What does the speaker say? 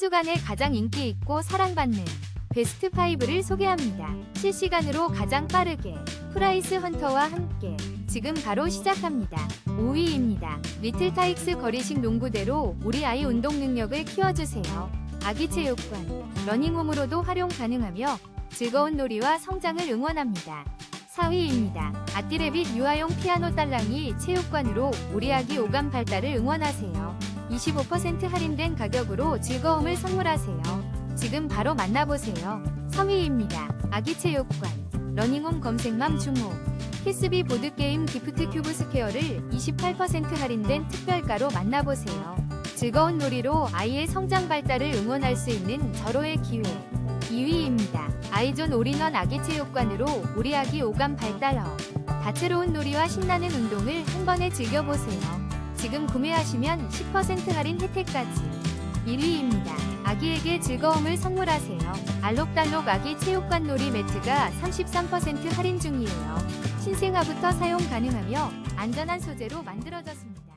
주간에 가장 인기 있고 사랑받는 베스트 5를 소개합니다. 실시간으로 가장 빠르게 프라이스 헌터와 함께 지금 바로 시작합니다. 5위입니다. 리틀 타익스 거리식 농구대로 우리 아이 운동 능력을 키워주세요. 아기 체육관, 러닝홈으로도 활용 가능하며 즐거운 놀이와 성장을 응원합니다. 4위입니다. 아띠레빗 유아용 피아노 딸랑이 체육관으로 우리 아기 오감 발달을 응원하세요. 25% 할인된 가격으로 즐거움을 선물하세요. 지금 바로 만나보세요. 3위입니다. 아기 체육관 러닝홈 검색맘 주목 키스비 보드게임 기프트 큐브 스퀘어를 28% 할인된 특별가로 만나보세요. 즐거운 놀이로 아이의 성장 발달을 응원할 수 있는 절호의 기회 2위입니다. 아이존 올인원 아기 체육관으로 우리 아기 오감 발달러 다채로운 놀이와 신나는 운동을 한 번에 즐겨보세요. 지금 구매하시면 10% 할인 혜택까지 1위입니다. 아기에게 즐거움을 선물하세요. 알록달록 아기 체육관 놀이 매트가 33% 할인 중이에요. 신생아부터 사용 가능하며 안전한 소재로 만들어졌습니다.